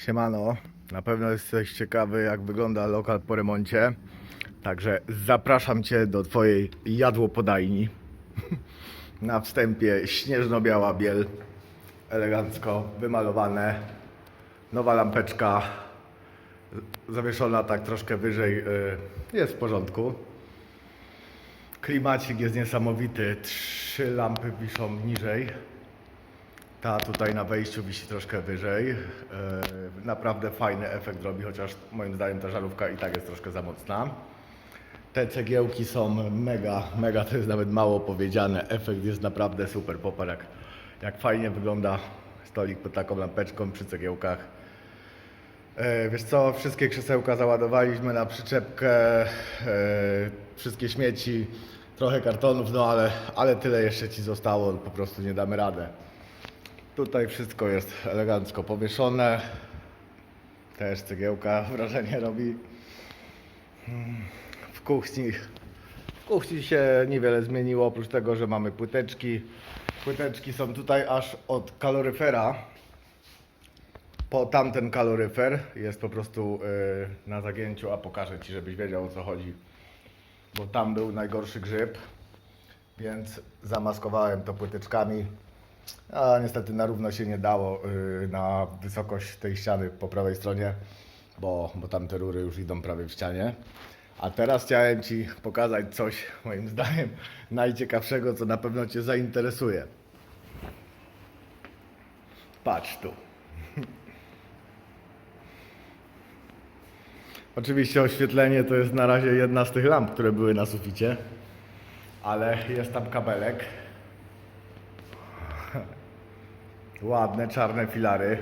Siemano, na pewno jesteś ciekawy jak wygląda lokal po remoncie. Także zapraszam Cię do Twojej jadłopodajni. Na wstępie śnieżno-biała biel, elegancko wymalowane. Nowa lampeczka zawieszona tak troszkę wyżej, y, jest w porządku. Klimacik jest niesamowity, trzy lampy wiszą niżej. Ta tutaj na wejściu wisi troszkę wyżej. E, Naprawdę fajny efekt robi, chociaż moim zdaniem ta żarówka i tak jest troszkę za mocna. Te cegiełki są mega, mega to jest nawet mało powiedziane. Efekt jest naprawdę super. Popatrz jak, jak fajnie wygląda stolik pod taką lampeczką przy cegiełkach. E, Wiesz co, wszystkie krzesełka załadowaliśmy na przyczepkę, e, wszystkie śmieci, trochę kartonów, no ale, ale tyle jeszcze Ci zostało, po prostu nie damy radę. Tutaj wszystko jest elegancko powieszone. Też cegiełka wrażenie robi. Mm, W kuchni, w kuchni się niewiele zmieniło, oprócz tego, że mamy płyteczki. Płyteczki są tutaj aż od kaloryfera po tamten kaloryfer. Jest po prostu y, na zagięciu, a pokażę Ci, żebyś wiedział o co chodzi. Bo tam był najgorszy grzyb, więc zamaskowałem to płyteczkami. A niestety na równo się nie dało y, na wysokość tej ściany po prawej stronie, bo, bo tam te rury już idą prawie w ścianie. A teraz chciałem Ci pokazać coś, moim zdaniem, najciekawszego, co na pewno Cię zainteresuje. Patrz tu. Oczywiście oświetlenie to jest na razie jedna z tych lamp, które były na suficie, ale jest tam kabelek. Ładne czarne filary.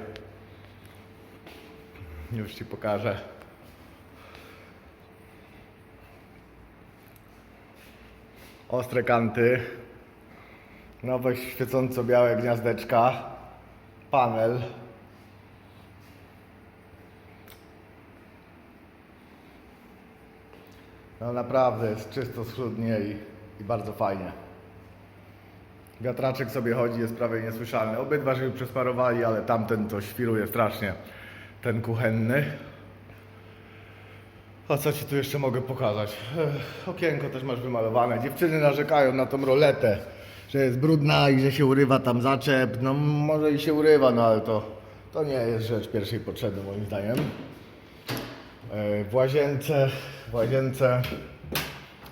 Już Ci pokażę. Ostre kanty. Nowe świecąco białe gniazdeczka. Panel. No naprawdę jest czysto, schludnie i, i bardzo fajnie. Wiatraczek sobie chodzi, jest prawie niesłyszalny. Obydwa się przesparowali, ale tamten to świruje strasznie. Ten kuchenny. A co Ci tu jeszcze mogę pokazać? Ech, okienko też masz wymalowane. Dziewczyny narzekają na tą roletę, że jest brudna i że się urywa tam zaczep. No może i się urywa, no ale to, to nie jest rzecz pierwszej potrzeby moim zdaniem. E, W łazience, w łazience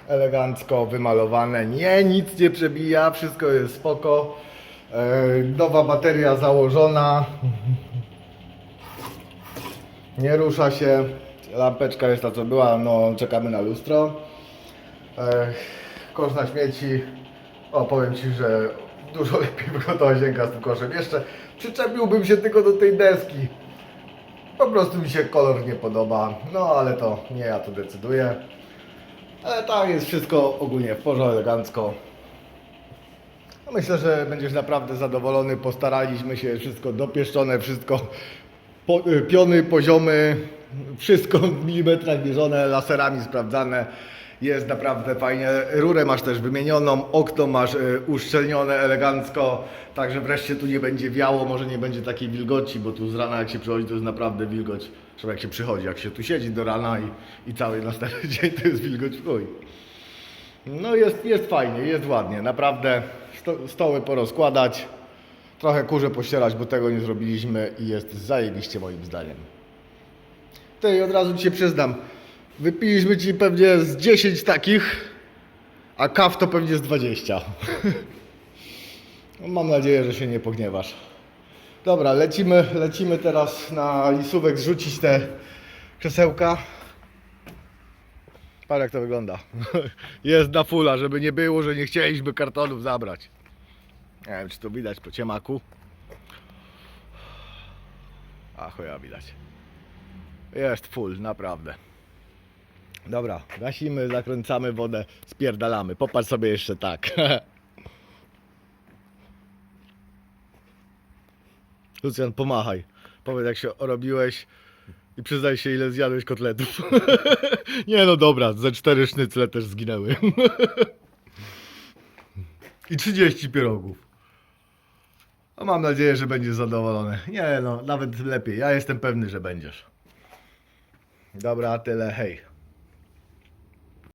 elegancko wymalowane. Nie, nic nie przebija, wszystko jest spoko. E, Nowa bateria założona. Nie rusza się. Lampeczka jest ta co była, no czekamy na lustro. E, Kosz na śmieci. O, powiem Ci, że dużo lepiej wygląda łazienka z tym koszem. Jeszcze przyczepiłbym się tylko do tej deski. Po prostu mi się kolor nie podoba, no ale to nie ja to decyduję. Ale tak jest wszystko ogólnie w porządku, elegancko. No Myślę, że będziesz naprawdę zadowolony. Postaraliśmy się wszystko dopieszczone, wszystko po, y, piony, poziomy, wszystko w milimetrach mierzone, laserami sprawdzane. Jest naprawdę fajnie. Rurę masz też wymienioną, okno masz y, uszczelnione elegancko, także wreszcie tu nie będzie wiało, może nie będzie takiej wilgoci, bo tu z rana jak się przychodzi to jest naprawdę wilgoć. Zresztą jak się przychodzi, jak się tu siedzi do rana i, i cały następny dzień to jest wilgoć chuj. No jest, jest fajnie, jest ładnie, naprawdę sto, stoły porozkładać, trochę kurze pościerać, bo tego nie zrobiliśmy i jest zajebiście moim zdaniem. Ty od razu Ci się przyznam, wypiliśmy Ci pewnie z 10 takich, a kaw to pewnie z 20. No, mam nadzieję, że się nie pogniewasz. Dobra, lecimy, lecimy teraz na lisówek zrzucić te krzesełka. Patrz jak to wygląda. Jest na fula, żeby nie było, że nie chcieliśmy kartonów zabrać. Nie wiem, czy to widać po ciemaku. A chuja widać. Jest full, naprawdę. Dobra, gasimy, zakręcamy wodę, spierdalamy. Popatrz sobie jeszcze tak. Lucjan, pomachaj. Powiedz jak się robiłeś i przyznaj się ile zjadłeś kotletów. Nie no dobra, ze cztery sznycle też zginęły. I 30 pierogów. No, mam nadzieję, że będziesz zadowolony. Nie no, nawet lepiej. Ja jestem pewny, że będziesz. Dobra, tyle. Hej.